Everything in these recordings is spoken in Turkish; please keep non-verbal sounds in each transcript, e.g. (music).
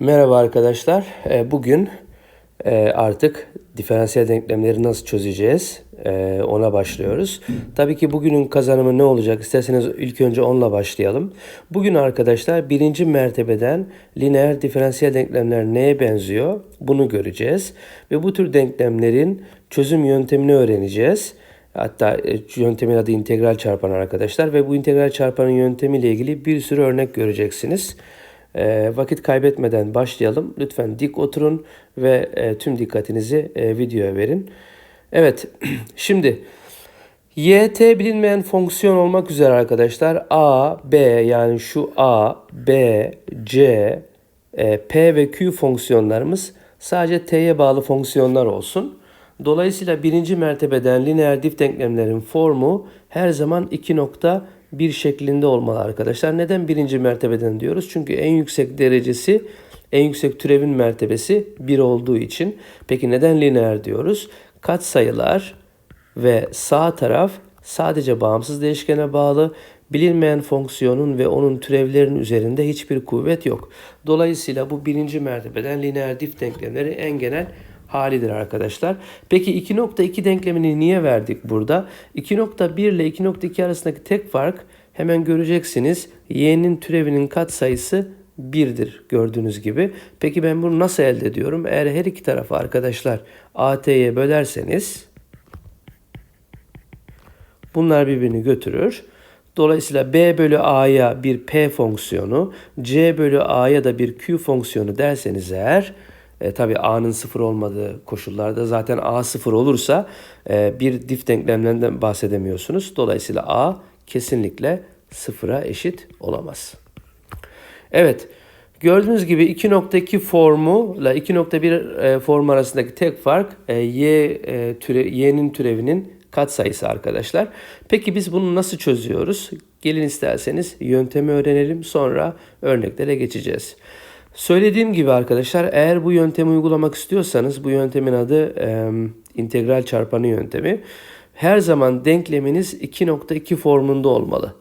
Merhaba arkadaşlar. Ee, Bugün e, artık diferansiyel denklemleri nasıl çözeceğiz e, ona başlıyoruz. Tabii ki bugünün kazanımı ne olacak? İsterseniz ilk önce onunla başlayalım. Bugün arkadaşlar birinci mertebeden lineer diferansiyel denklemler neye benziyor? Bunu göreceğiz. Ve bu tür denklemlerin çözüm yöntemini öğreneceğiz. Hatta e, yöntemin adı integral çarpan arkadaşlar ve bu integral çarpanın yöntemiyle ilgili bir sürü örnek göreceksiniz. E, vakit kaybetmeden başlayalım. Lütfen dik oturun ve e, tüm dikkatinizi e, videoya verin. Evet, (clears throat) şimdi YT bilinmeyen fonksiyon olmak üzere arkadaşlar A, B yani şu A, B, C, e, P ve Q fonksiyonlarımız sadece T'ye bağlı fonksiyonlar olsun. Dolayısıyla birinci mertebeden lineer dif denklemlerin formu her zaman 2.1 şeklinde olmalı arkadaşlar. Neden birinci mertebeden diyoruz? Çünkü en yüksek derecesi, en yüksek türevin mertebesi 1 olduğu için. Peki neden lineer diyoruz? Katsayılar ve sağ taraf sadece bağımsız değişkene bağlı. Bilinmeyen fonksiyonun ve onun türevlerinin üzerinde hiçbir kuvvet yok. Dolayısıyla bu birinci mertebeden lineer dif denklemleri en genel halidir arkadaşlar. Peki 2.2 denklemini niye verdik burada? 2.1 ile 2.2 arasındaki tek fark hemen göreceksiniz. Y'nin türevinin katsayısı 1'dir gördüğünüz gibi. Peki ben bunu nasıl elde ediyorum? Eğer her iki tarafı arkadaşlar AT'ye bölerseniz bunlar birbirini götürür. Dolayısıyla B bölü A'ya bir P fonksiyonu, C bölü A'ya da bir Q fonksiyonu derseniz eğer e, tabii A'nın sıfır olmadığı koşullarda zaten A sıfır olursa e, bir dif denklemlerinden bahsedemiyorsunuz. Dolayısıyla A kesinlikle sıfıra eşit olamaz. Evet. Gördüğünüz gibi 2.2 formuyla 2.1 e, form arasındaki tek fark e, y e, türe, y'nin türevinin katsayısı arkadaşlar. Peki biz bunu nasıl çözüyoruz? Gelin isterseniz yöntemi öğrenelim sonra örneklere geçeceğiz. Söylediğim gibi arkadaşlar eğer bu yöntemi uygulamak istiyorsanız bu yöntemin adı e, integral çarpanı yöntemi. Her zaman denkleminiz 2.2 formunda olmalı.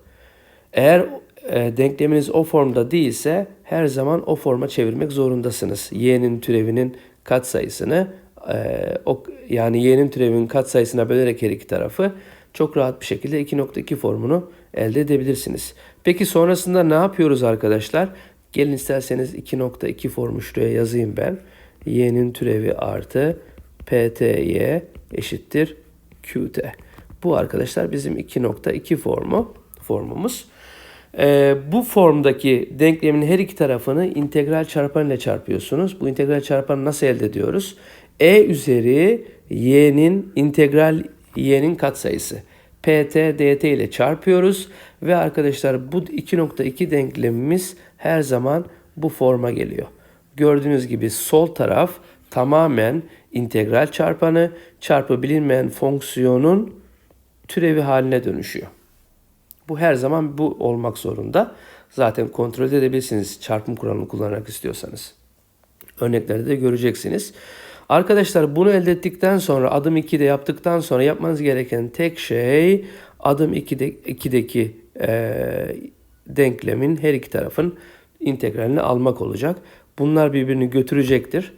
Eğer e, denkleminiz o formda değilse her zaman o forma çevirmek zorundasınız. Y'nin türevinin katsayısını o, yani y'nin türevinin katsayısına bölerek her iki tarafı çok rahat bir şekilde 2.2 formunu elde edebilirsiniz. Peki sonrasında ne yapıyoruz arkadaşlar? Gelin isterseniz 2.2 formu şuraya yazayım ben. y'nin türevi artı pty eşittir qt. Bu arkadaşlar bizim 2.2 formu formumuz. Ee, bu formdaki denklemin her iki tarafını integral çarpan ile çarpıyorsunuz. Bu integral çarpanı nasıl elde ediyoruz? e üzeri y'nin integral y'nin katsayısı. pt dt ile çarpıyoruz ve arkadaşlar bu 2.2 denklemimiz her zaman bu forma geliyor. Gördüğünüz gibi sol taraf tamamen integral çarpanı çarpı bilinmeyen fonksiyonun türevi haline dönüşüyor. Bu her zaman bu olmak zorunda. Zaten kontrol edebilirsiniz çarpım kuralını kullanarak istiyorsanız. Örneklerde de göreceksiniz. Arkadaşlar bunu elde ettikten sonra adım 2'de yaptıktan sonra yapmanız gereken tek şey adım 2'de, 2'deki e, denklemin her iki tarafın integralini almak olacak. Bunlar birbirini götürecektir.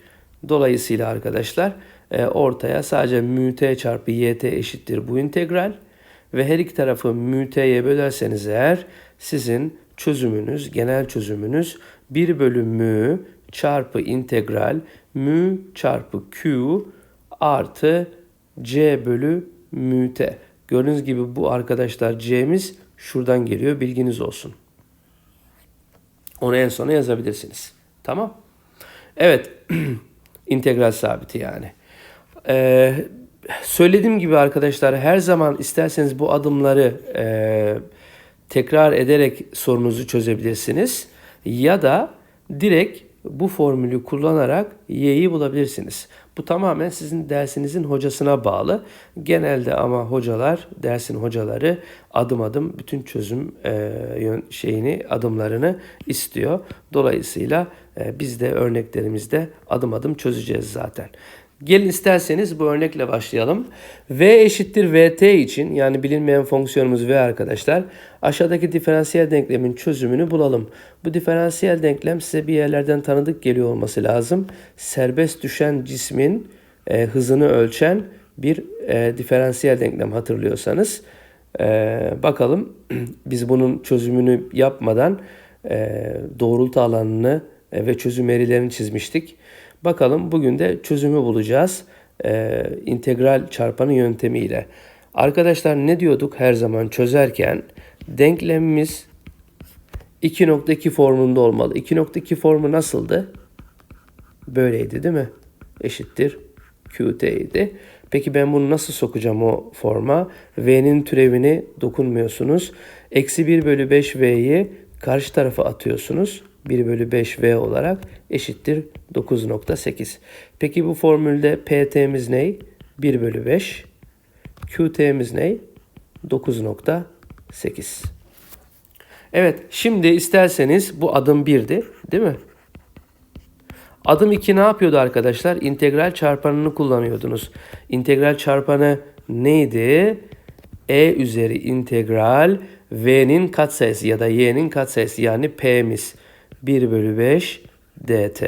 Dolayısıyla arkadaşlar e, ortaya sadece müt çarpı yt eşittir bu integral ve her iki tarafı müt'ye bölerseniz eğer sizin çözümünüz, genel çözümünüz 1 bölü mü çarpı integral mü çarpı q artı c bölü mü t. Gördüğünüz gibi bu arkadaşlar c'miz şuradan geliyor bilginiz olsun. Onu en sona yazabilirsiniz. Tamam. Evet. (clears throat) integral sabiti yani. Ee, söylediğim gibi arkadaşlar her zaman isterseniz bu adımları e, tekrar ederek sorunuzu çözebilirsiniz. Ya da direkt bu formülü kullanarak y'yi bulabilirsiniz. Bu tamamen sizin dersinizin hocasına bağlı. Genelde ama hocalar, dersin hocaları adım adım bütün çözüm e, şeyini, adımlarını istiyor. Dolayısıyla e, biz de örneklerimizde adım adım çözeceğiz zaten. Gelin isterseniz bu örnekle başlayalım. V eşittir Vt için yani bilinmeyen fonksiyonumuz V arkadaşlar. Aşağıdaki diferansiyel denklemin çözümünü bulalım. Bu diferansiyel denklem size bir yerlerden tanıdık geliyor olması lazım. Serbest düşen cismin e, hızını ölçen bir e, diferansiyel denklem hatırlıyorsanız. E, bakalım (clears throat) biz bunun çözümünü yapmadan e, doğrultu alanını e, ve çözüm eğrilerini çizmiştik. Bakalım bugün de çözümü bulacağız. E, integral çarpanı yöntemiyle. Arkadaşlar ne diyorduk her zaman çözerken? Denklemimiz 2.2 formunda olmalı. 2.2 formu nasıldı? Böyleydi değil mi? Eşittir QT idi. Peki ben bunu nasıl sokacağım o forma? V'nin türevini dokunmuyorsunuz. Eksi 1 bölü 5 V'yi karşı tarafa atıyorsunuz. 1 bölü 5 V olarak eşittir 9.8. Peki bu formülde PT'miz ne? 1 bölü 5. QT'miz ne? 9.8. Evet şimdi isterseniz bu adım 1'di değil mi? Adım 2 ne yapıyordu arkadaşlar? İntegral çarpanını kullanıyordunuz. İntegral çarpanı neydi? E üzeri integral V'nin katsayısı ya da Y'nin katsayısı yani P'miz 1 bölü 5 dt.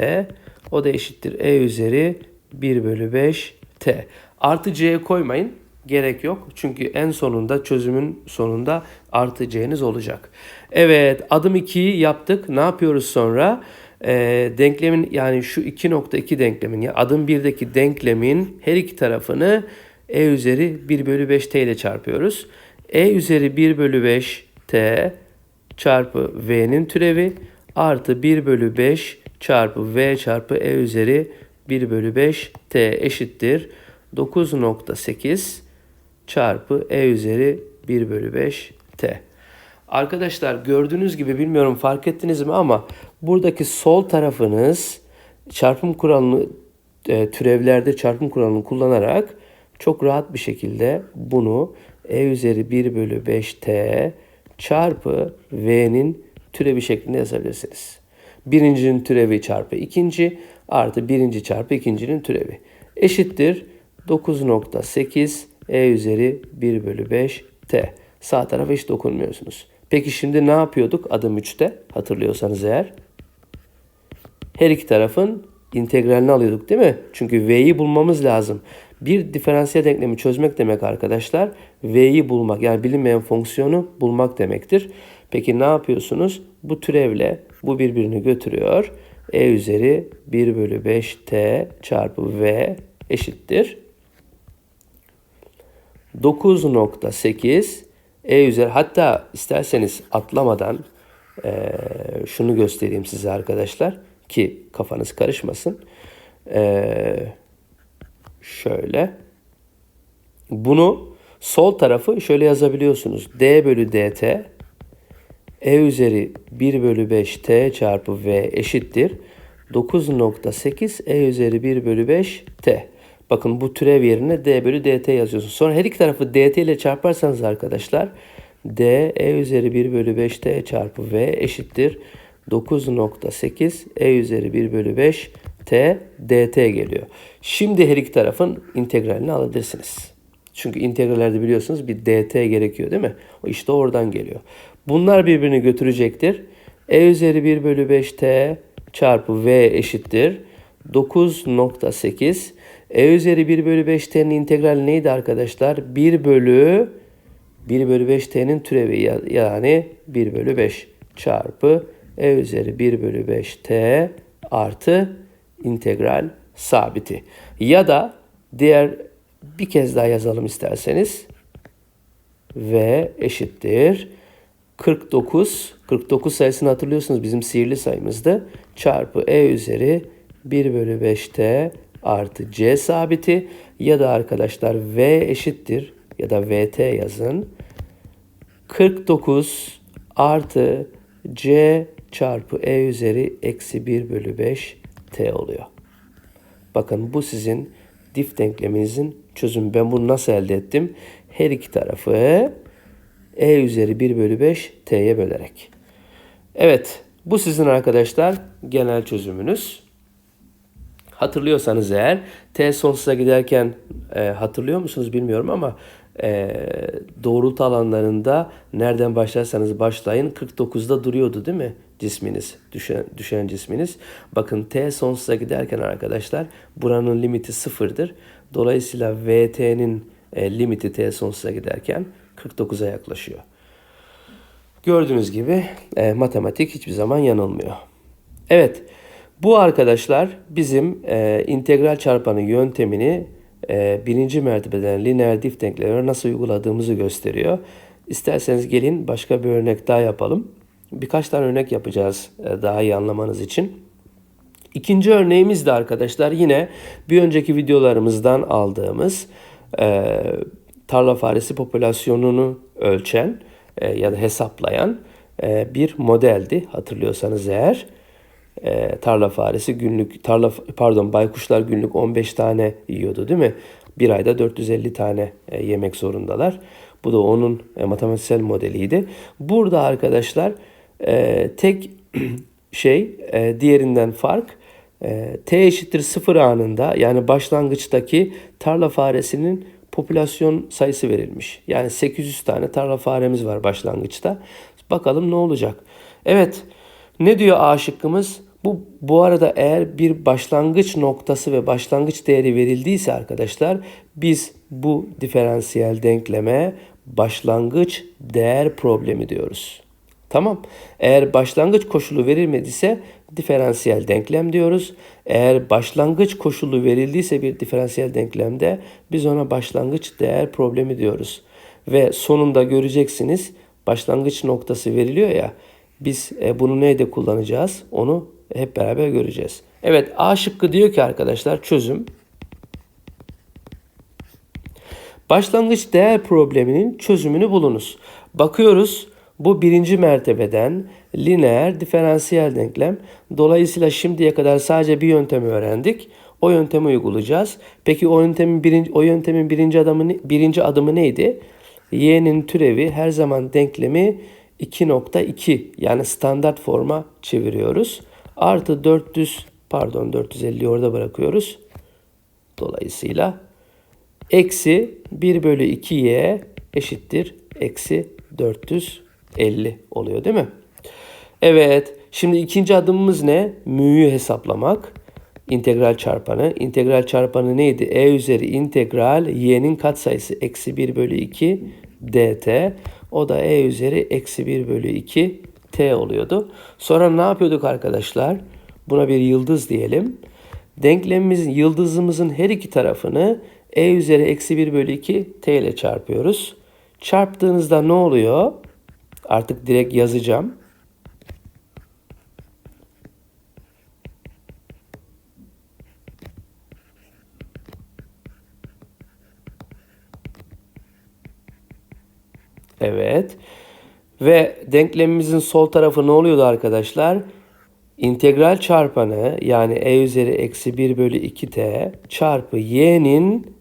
O da eşittir E üzeri 1 bölü 5 t. Artı c'ye koymayın. Gerek yok. Çünkü en sonunda çözümün sonunda artı c'niz olacak. Evet adım 2'yi yaptık. Ne yapıyoruz sonra? Ee, denklemin yani şu 2.2 denklemin ya adım 1'deki denklemin her iki tarafını e üzeri 1 bölü 5 t ile çarpıyoruz. e üzeri 1 bölü 5 t çarpı v'nin türevi artı 1 bölü 5 çarpı v çarpı e üzeri 1 bölü 5 t eşittir 9.8 çarpı e üzeri 1 bölü 5 t. Arkadaşlar gördüğünüz gibi bilmiyorum fark ettiniz mi ama buradaki sol tarafınız çarpım kuralını e, türevlerde çarpım kuralını kullanarak çok rahat bir şekilde bunu e üzeri 1 bölü 5 t çarpı v'nin türevi şeklinde yazabilirsiniz. Birincinin türevi çarpı ikinci artı birinci çarpı ikincinin türevi. Eşittir 9.8 e üzeri 1 bölü 5 t. Sağ tarafa hiç dokunmuyorsunuz. Peki şimdi ne yapıyorduk adım 3'te hatırlıyorsanız eğer? Her iki tarafın integralini alıyorduk değil mi? Çünkü v'yi bulmamız lazım. Bir diferansiyel denklemi çözmek demek arkadaşlar v'yi bulmak yani bilinmeyen fonksiyonu bulmak demektir. Peki ne yapıyorsunuz? Bu türevle bu birbirini götürüyor. E üzeri 1 bölü 5 t çarpı v eşittir. 9.8 e üzeri hatta isterseniz atlamadan e, şunu göstereyim size arkadaşlar ki kafanız karışmasın. E, şöyle bunu sol tarafı şöyle yazabiliyorsunuz. d bölü dt e üzeri 1 bölü 5 t çarpı v eşittir. 9.8 e üzeri 1 bölü 5 t. Bakın bu türev yerine d bölü dt yazıyorsunuz. Sonra her iki tarafı dt ile çarparsanız arkadaşlar d e üzeri 1 bölü 5 t çarpı v eşittir. 9.8 e üzeri 1 bölü 5 t dt geliyor. Şimdi her iki tarafın integralini alabilirsiniz. Çünkü integrallerde biliyorsunuz bir dt gerekiyor değil mi? O işte oradan geliyor. Bunlar birbirini götürecektir. E üzeri 1 bölü 5t çarpı v eşittir. 9.8 e üzeri 1 bölü 5t'nin integrali neydi arkadaşlar? 1 bölü 1 bölü 5t'nin türevi yani 1 bölü 5 çarpı e üzeri 1 bölü 5t artı integral sabiti. Ya da diğer bir kez daha yazalım isterseniz. V eşittir. 49, 49 sayısını hatırlıyorsunuz bizim sihirli sayımızdı. Çarpı e üzeri 1 bölü 5t artı c sabiti ya da arkadaşlar v eşittir ya da vt yazın. 49 artı c çarpı e üzeri eksi 1 bölü 5 t oluyor. Bakın bu sizin dif denkleminizin çözümü. Ben bunu nasıl elde ettim? Her iki tarafı e üzeri 1 bölü 5 t'ye bölerek. Evet bu sizin arkadaşlar genel çözümünüz. Hatırlıyorsanız eğer t sonsuza giderken e, hatırlıyor musunuz bilmiyorum ama e, doğrultu alanlarında nereden başlarsanız başlayın 49'da duruyordu değil mi cisminiz düşen, düşen cisminiz. Bakın t sonsuza giderken arkadaşlar buranın limiti sıfırdır. Dolayısıyla vt'nin e, limiti t sonsuza giderken 49'a yaklaşıyor. Gördüğünüz gibi e, matematik hiçbir zaman yanılmıyor. Evet. Bu arkadaşlar bizim e, integral çarpanı yöntemini e, birinci mertebeden lineer dif denklemlere nasıl uyguladığımızı gösteriyor. İsterseniz gelin başka bir örnek daha yapalım. Birkaç tane örnek yapacağız e, daha iyi anlamanız için. İkinci örneğimiz de arkadaşlar yine bir önceki videolarımızdan aldığımız e, tarla faresi popülasyonunu ölçen e, ya da hesaplayan e, bir modeldi hatırlıyorsanız eğer e, tarla faresi günlük tarla pardon baykuşlar günlük 15 tane yiyordu değil mi? Bir ayda 450 tane e, yemek zorundalar. Bu da onun e, matematiksel modeliydi. Burada arkadaşlar e, tek (clears throat) şey e, diğerinden fark e, t eşittir 0 anında yani başlangıçtaki tarla faresinin popülasyon sayısı verilmiş. Yani 800 tane tarla faremiz var başlangıçta. Bakalım ne olacak. Evet. Ne diyor A şıkkımız? Bu, bu arada eğer bir başlangıç noktası ve başlangıç değeri verildiyse arkadaşlar biz bu diferansiyel denkleme başlangıç değer problemi diyoruz. Tamam. Eğer başlangıç koşulu verilmediyse diferansiyel denklem diyoruz. Eğer başlangıç koşulu verildiyse bir diferansiyel denklemde biz ona başlangıç değer problemi diyoruz. Ve sonunda göreceksiniz başlangıç noktası veriliyor ya biz e, bunu neyde kullanacağız onu hep beraber göreceğiz. Evet A şıkkı diyor ki arkadaşlar çözüm. Başlangıç değer probleminin çözümünü bulunuz. Bakıyoruz bu birinci mertebeden lineer diferansiyel denklem. Dolayısıyla şimdiye kadar sadece bir yöntemi öğrendik. O yöntemi uygulayacağız. Peki o yöntemin birinci, o yöntemin birinci adımı, birinci adımı neydi? Y'nin türevi her zaman denklemi 2.2 yani standart forma çeviriyoruz. Artı 400 pardon 450 orada bırakıyoruz. Dolayısıyla eksi 1 bölü 2y eşittir eksi 450 oluyor değil mi? Evet. Şimdi ikinci adımımız ne? Mü'yü hesaplamak. İntegral çarpanı. İntegral çarpanı neydi? E üzeri integral y'nin katsayısı eksi 1 bölü 2 dt. O da e üzeri eksi 1 bölü 2 t oluyordu. Sonra ne yapıyorduk arkadaşlar? Buna bir yıldız diyelim. Denklemimizin, yıldızımızın her iki tarafını e üzeri eksi 1 bölü 2 t ile çarpıyoruz. Çarptığınızda ne oluyor? Artık direkt yazacağım. Evet. Ve denklemimizin sol tarafı ne oluyordu arkadaşlar? İntegral çarpanı yani e üzeri eksi 1 bölü 2t çarpı y'nin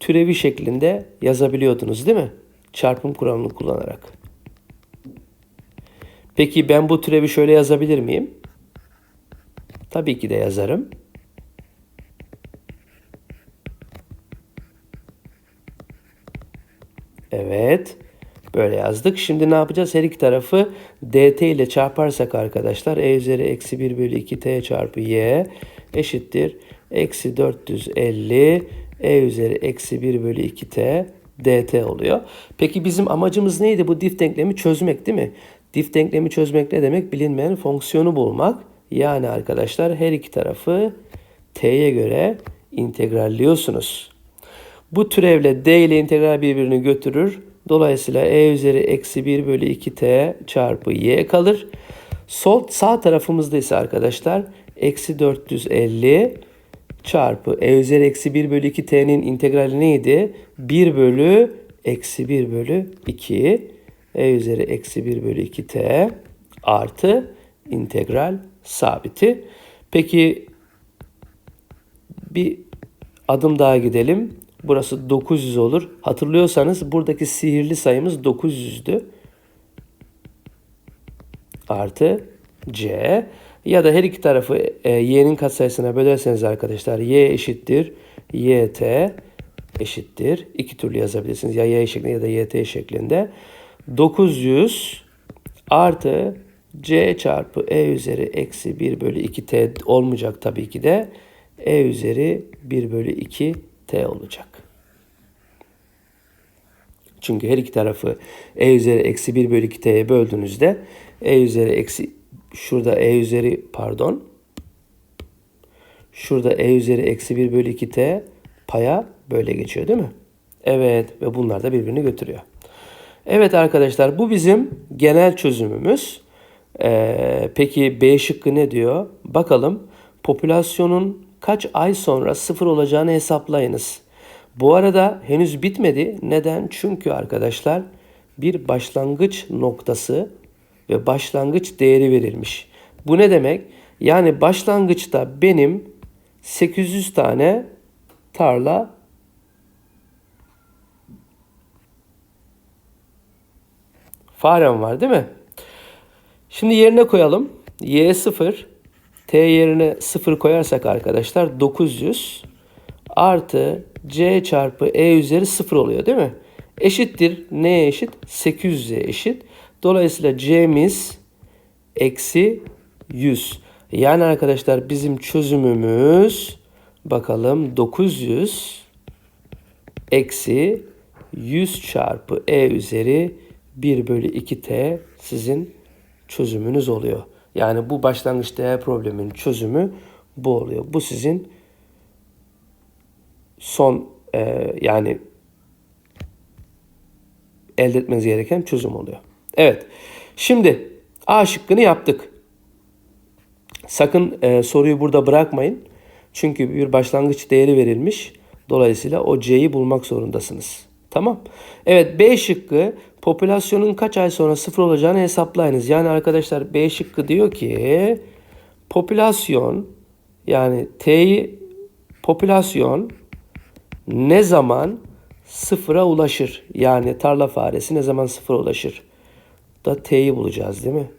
türevi şeklinde yazabiliyordunuz değil mi? Çarpım kuralını kullanarak. Peki ben bu türevi şöyle yazabilir miyim? Tabii ki de yazarım. Evet. Böyle yazdık. Şimdi ne yapacağız? Her iki tarafı dt ile çarparsak arkadaşlar e üzeri eksi 1 bölü 2 t çarpı y eşittir. Eksi 450 e üzeri eksi 1 bölü 2 t dt oluyor. Peki bizim amacımız neydi? Bu dif denklemi çözmek değil mi? Dif denklemi çözmek ne demek? Bilinmeyen fonksiyonu bulmak. Yani arkadaşlar her iki tarafı t'ye göre integralliyorsunuz. Bu türevle d ile integral birbirini götürür. Dolayısıyla e üzeri eksi 1 bölü 2t çarpı y kalır. Sol sağ tarafımızda ise arkadaşlar eksi 450 çarpı e üzeri eksi 1 bölü 2t'nin integrali neydi? 1 bölü eksi 1 bölü 2 e üzeri eksi 1 bölü 2t artı integral sabiti. Peki bir adım daha gidelim. Burası 900 olur. Hatırlıyorsanız buradaki sihirli sayımız 900'dü. Artı C. Ya da her iki tarafı e, y'nin katsayısına bölerseniz arkadaşlar y eşittir yt eşittir. İki türlü yazabilirsiniz. Ya y şeklinde ya da yt şeklinde. 900 artı c çarpı e üzeri eksi 1 bölü 2t olmayacak tabii ki de. e üzeri 1 bölü 2 t olacak. Çünkü her iki tarafı e üzeri eksi 1 bölü 2 t'ye böldüğünüzde e üzeri eksi şurada e üzeri pardon şurada e üzeri eksi 1 bölü 2 t paya böyle geçiyor değil mi? Evet ve bunlar da birbirini götürüyor. Evet arkadaşlar bu bizim genel çözümümüz. Ee, peki B şıkkı ne diyor? Bakalım popülasyonun kaç ay sonra sıfır olacağını hesaplayınız. Bu arada henüz bitmedi. Neden? Çünkü arkadaşlar bir başlangıç noktası ve başlangıç değeri verilmiş. Bu ne demek? Yani başlangıçta benim 800 tane tarla farem var değil mi? Şimdi yerine koyalım. Y 0 T yerine 0 koyarsak arkadaşlar 900 artı C çarpı E üzeri 0 oluyor değil mi? Eşittir. Neye eşit? 800'e eşit. Dolayısıyla C'miz eksi 100. Yani arkadaşlar bizim çözümümüz bakalım 900 eksi 100 çarpı E üzeri 1 bölü 2T sizin çözümünüz oluyor. Yani bu başlangıç değer probleminin çözümü bu oluyor. Bu sizin son e, yani elde etmeniz gereken çözüm oluyor. Evet. Şimdi A şıkkını yaptık. Sakın e, soruyu burada bırakmayın. Çünkü bir başlangıç değeri verilmiş. Dolayısıyla o C'yi bulmak zorundasınız. Tamam. Evet B şıkkı popülasyonun kaç ay sonra sıfır olacağını hesaplayınız. Yani arkadaşlar B şıkkı diyor ki popülasyon yani T'yi popülasyon ne zaman sıfıra ulaşır? Yani tarla faresi ne zaman sıfıra ulaşır? Da T'yi bulacağız değil mi?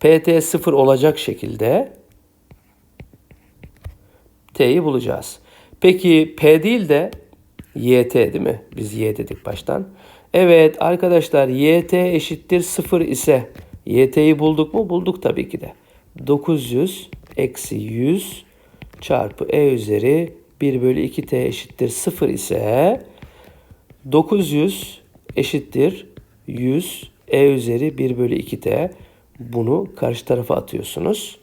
PT sıfır olacak şekilde T'yi bulacağız. Peki P değil de YT değil mi? Biz Y dedik baştan. Evet arkadaşlar YT eşittir 0 ise YT'yi bulduk mu? Bulduk tabii ki de. 900 eksi 100 çarpı E üzeri 1 bölü 2T eşittir 0 ise 900 eşittir 100 E üzeri 1 bölü 2T bunu karşı tarafa atıyorsunuz.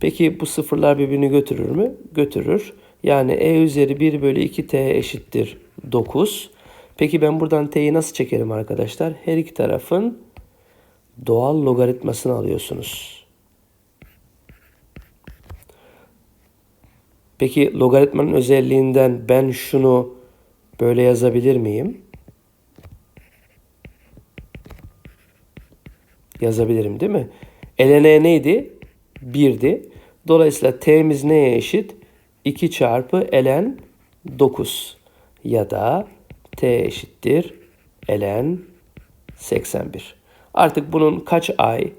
Peki bu sıfırlar birbirini götürür mü? Götürür. Yani e üzeri 1 bölü 2t eşittir 9. Peki ben buradan t'yi nasıl çekerim arkadaşlar? Her iki tarafın doğal logaritmasını alıyorsunuz. Peki logaritmanın özelliğinden ben şunu böyle yazabilir miyim? Yazabilirim değil mi? ln neydi? 1'di. Dolayısıyla t'miz neye eşit? 2 çarpı ln 9 ya da t eşittir ln 81. Artık bunun kaç ay,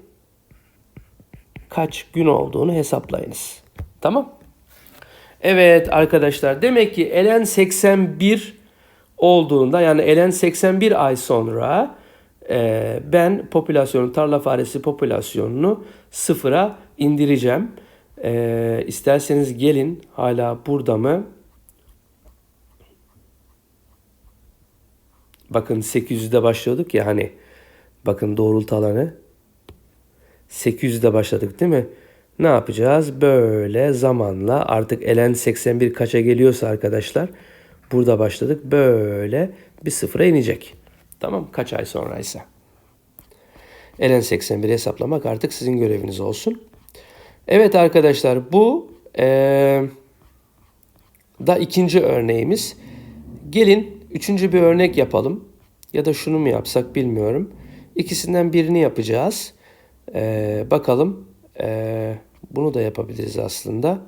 kaç gün olduğunu hesaplayınız. Tamam? Evet arkadaşlar demek ki ln 81 olduğunda yani ln 81 ay sonra e, ben popülasyonun tarla faresi popülasyonunu sıfıra indireceğim. Ee, isterseniz gelin hala burada mı? Bakın 800'de başlıyorduk ya hani. Bakın doğrultu alanı. 800'de başladık değil mi? Ne yapacağız? Böyle zamanla artık ln 81 kaça geliyorsa arkadaşlar burada başladık. Böyle bir sıfıra inecek. Tamam kaç ay sonraysa. ln 81 hesaplamak artık sizin göreviniz olsun. Evet arkadaşlar bu ee, da ikinci örneğimiz. Gelin üçüncü bir örnek yapalım. Ya da şunu mu yapsak bilmiyorum. İkisinden birini yapacağız. Ee, bakalım. Ee, bunu da yapabiliriz aslında.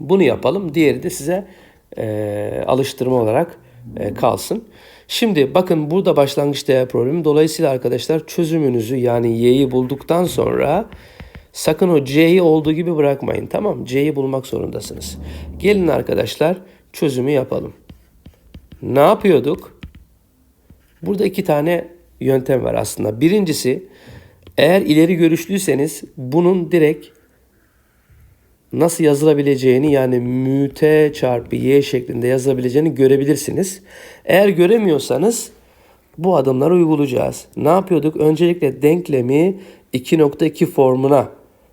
Bunu yapalım. Diğeri de size e, alıştırma olarak e, kalsın. Şimdi bakın burada başlangıç değer problemi. Dolayısıyla arkadaşlar çözümünüzü yani y'yi bulduktan sonra sakın o c'yi olduğu gibi bırakmayın. Tamam C'yi bulmak zorundasınız. Gelin arkadaşlar çözümü yapalım. Ne yapıyorduk? Burada iki tane yöntem var aslında. Birincisi eğer ileri görüşlüyseniz bunun direkt nasıl yazılabileceğini yani müt çarpı y şeklinde yazılabileceğini görebilirsiniz. Eğer göremiyorsanız bu adımları uygulayacağız. Ne yapıyorduk? Öncelikle denklemi 2.2 formuna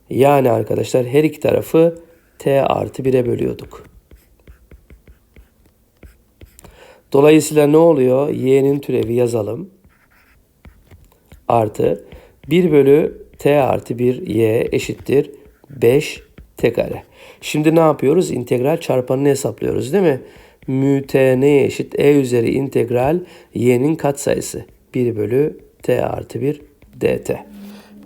yani arkadaşlar her iki tarafı t artı 1'e bölüyorduk. Dolayısıyla ne oluyor? y'nin türevi yazalım. Artı 1 bölü t artı 1 y eşittir 5 t kare. Şimdi ne yapıyoruz? İntegral çarpanını hesaplıyoruz değil mi? Mü t neye eşit? E üzeri integral y'nin katsayısı. 1 bölü t artı 1 dt.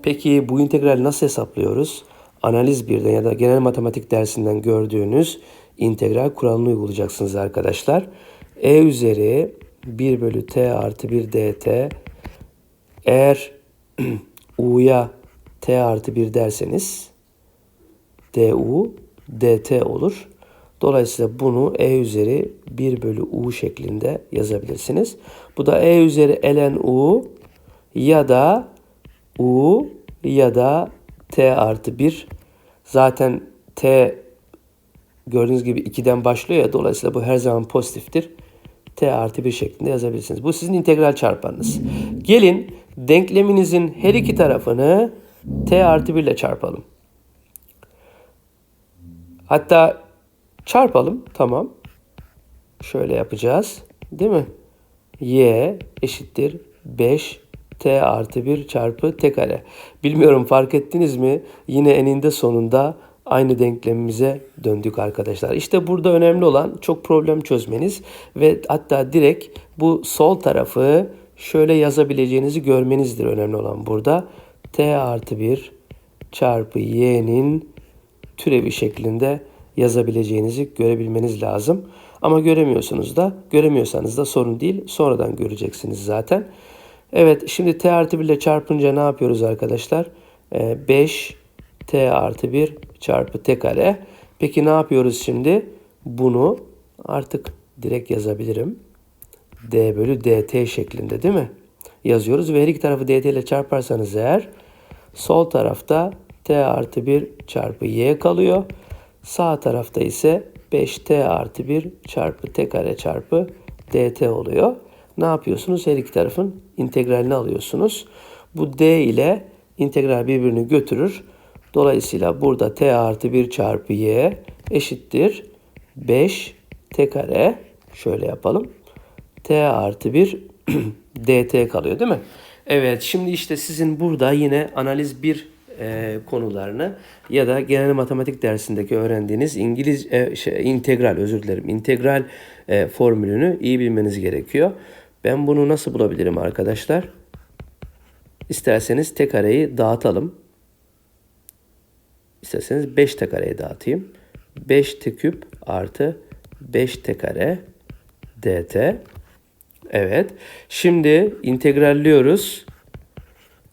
Peki bu integrali nasıl hesaplıyoruz? Analiz birden ya da genel matematik dersinden gördüğünüz integral kuralını uygulayacaksınız arkadaşlar. E üzeri 1 bölü t artı 1 dt eğer (clears throat) u'ya t artı 1 derseniz du dt olur. Dolayısıyla bunu e üzeri 1 bölü u şeklinde yazabilirsiniz. Bu da e üzeri ln u ya da u ya da t artı 1. Zaten t gördüğünüz gibi 2'den başlıyor ya dolayısıyla bu her zaman pozitiftir. T artı 1 şeklinde yazabilirsiniz. Bu sizin integral çarpanınız. Gelin denkleminizin her iki tarafını t artı 1 ile çarpalım. Hatta çarpalım. Tamam. Şöyle yapacağız. Değil mi? y eşittir 5 t artı 1 çarpı t kare. Bilmiyorum fark ettiniz mi? Yine eninde sonunda aynı denklemimize döndük arkadaşlar. İşte burada önemli olan çok problem çözmeniz ve hatta direkt bu sol tarafı şöyle yazabileceğinizi görmenizdir önemli olan burada. t artı 1 çarpı y'nin türevi şeklinde yazabileceğinizi görebilmeniz lazım. Ama göremiyorsunuz da, göremiyorsanız da sorun değil. Sonradan göreceksiniz zaten. Evet, şimdi t artı 1 ile çarpınca ne yapıyoruz arkadaşlar? 5 ee, t artı 1 çarpı t kare. Peki ne yapıyoruz şimdi? Bunu artık direkt yazabilirim. d bölü dt şeklinde değil mi? Yazıyoruz ve her iki tarafı dt ile çarparsanız eğer sol tarafta t artı 1 çarpı y kalıyor. Sağ tarafta ise 5t artı 1 çarpı t kare çarpı dt oluyor. Ne yapıyorsunuz? Her iki tarafın integralini alıyorsunuz. Bu d ile integral birbirini götürür. Dolayısıyla burada t artı 1 çarpı y eşittir 5 t kare. Şöyle yapalım. t artı 1 (clears throat) dt kalıyor değil mi? Evet şimdi işte sizin burada yine analiz 1 e, konularını ya da genel matematik dersindeki öğrendiğiniz İngiliz e, şey, integral özür dilerim integral e, formülünü iyi bilmeniz gerekiyor. Ben bunu nasıl bulabilirim arkadaşlar? İsterseniz t kareyi dağıtalım. İsterseniz 5 t kareyi dağıtayım. 5 t küp artı 5 t kare dt. Evet. Şimdi integralliyoruz.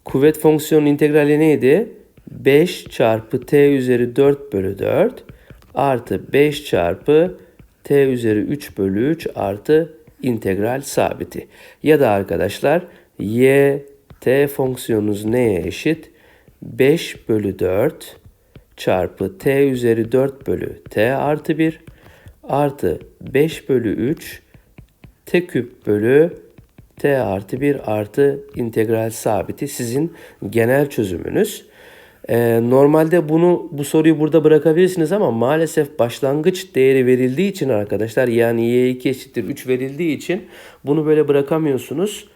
Kuvvet fonksiyonun integrali neydi? 5 çarpı t üzeri 4 bölü 4 artı 5 çarpı t üzeri 3 bölü 3 artı integral sabiti. Ya da arkadaşlar y t fonksiyonunuz neye eşit? 5 bölü 4 çarpı t üzeri 4 bölü t artı 1 artı 5 bölü 3 t küp bölü t artı 1 artı integral sabiti sizin genel çözümünüz. Ee, normalde bunu bu soruyu burada bırakabilirsiniz ama maalesef başlangıç değeri verildiği için arkadaşlar yani y2 eşittir 3 verildiği için bunu böyle bırakamıyorsunuz.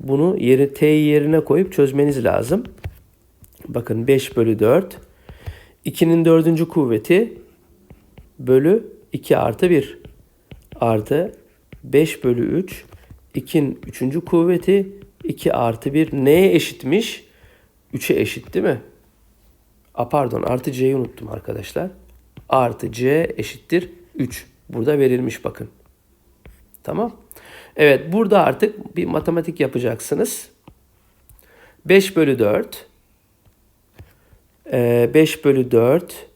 Bunu yeri t yerine koyup çözmeniz lazım. Bakın 5 bölü 4. 2'nin dördüncü kuvveti bölü 2 artı 1 artı 5 bölü 3 2'nin üçüncü kuvveti 2 artı 1 neye eşitmiş? 3'e eşit değil mi? A pardon artı c'yi unuttum arkadaşlar. Artı c eşittir 3. Burada verilmiş bakın. Tamam. Evet burada artık bir matematik yapacaksınız. 5 bölü 4 ee, 5 bölü 4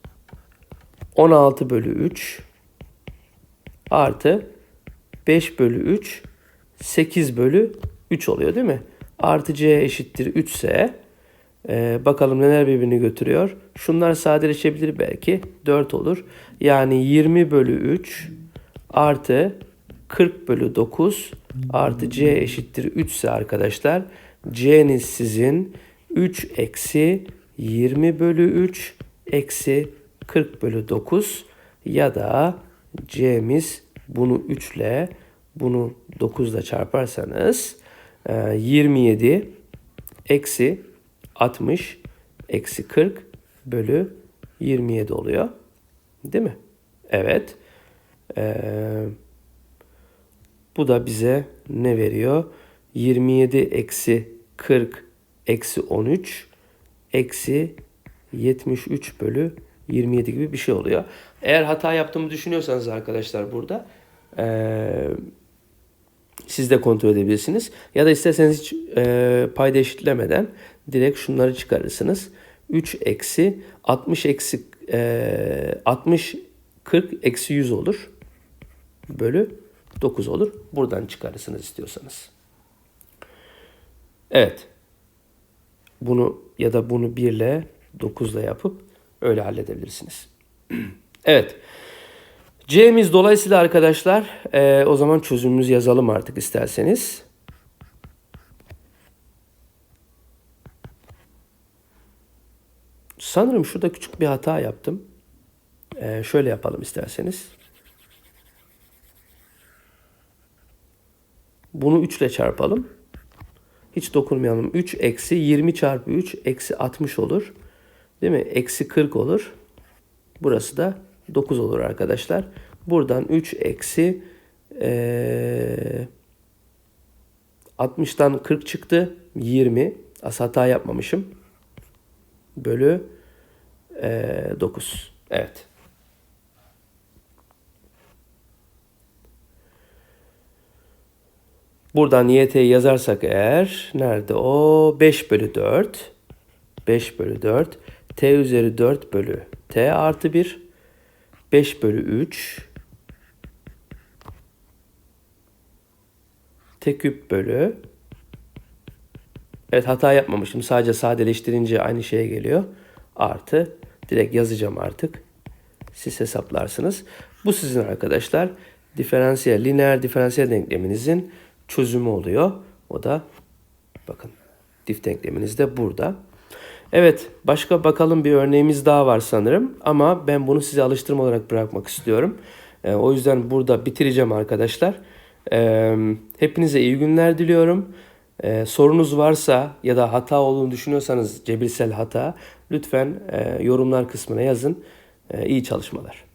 16 bölü 3 artı 5 bölü 3 8 bölü 3 oluyor değil mi? Artı c eşittir 3 ise e, bakalım neler birbirini götürüyor. Şunlar sadeleşebilir belki. 4 olur. Yani 20 bölü 3 artı 40 bölü 9 artı c eşittir 3 ise arkadaşlar c'niz sizin 3 eksi 20 bölü 3 eksi 40 bölü 9 ya da c'miz bunu 3 ile bunu 9 ile çarparsanız e, 27 eksi 60 eksi 40 bölü 27 oluyor. Değil mi? Evet. Ee, bu da bize ne veriyor? 27 eksi 40 eksi 13 eksi 73 bölü 27 gibi bir şey oluyor. Eğer hata yaptığımı düşünüyorsanız arkadaşlar burada ee, siz de kontrol edebilirsiniz. Ya da isterseniz hiç e, payda eşitlemeden direkt şunları çıkarırsınız. 3 eksi 60 eksi e, 60 40 eksi 100 olur. Bölü 9 olur. Buradan çıkarırsınız istiyorsanız. Evet. Bunu ya da bunu 1 ile 9 ile yapıp öyle halledebilirsiniz. (clears throat) evet. C'miz dolayısıyla arkadaşlar e, o zaman çözümümüzü yazalım artık isterseniz. Sanırım şurada küçük bir hata yaptım. E, şöyle yapalım isterseniz. Bunu 3 ile çarpalım. Hiç dokunmayalım. 3 eksi 20 çarpı 3 eksi 60 olur. Değil mi? Eksi 40 olur. Burası da 9 olur arkadaşlar. Buradan 3 eksi ee, 60'tan 40 çıktı. 20. As hata yapmamışım. Bölü ee, 9. Evet. Buradan YT'yi yazarsak eğer nerede o? 5 bölü 4. 5 bölü 4. T üzeri 4 bölü T artı 1. 5 bölü 3. T küp bölü. Evet hata yapmamışım. Sadece sadeleştirince aynı şeye geliyor. Artı. Direkt yazacağım artık. Siz hesaplarsınız. Bu sizin arkadaşlar diferansiyel, lineer diferansiyel denkleminizin çözümü oluyor. O da bakın dif denkleminiz de burada. Evet başka bakalım bir örneğimiz daha var sanırım. Ama ben bunu size alıştırma olarak bırakmak istiyorum. E, o yüzden burada bitireceğim arkadaşlar. E, hepinize iyi günler diliyorum. E, sorunuz varsa ya da hata olduğunu düşünüyorsanız cebirsel hata lütfen e, yorumlar kısmına yazın. E, iyi çalışmalar.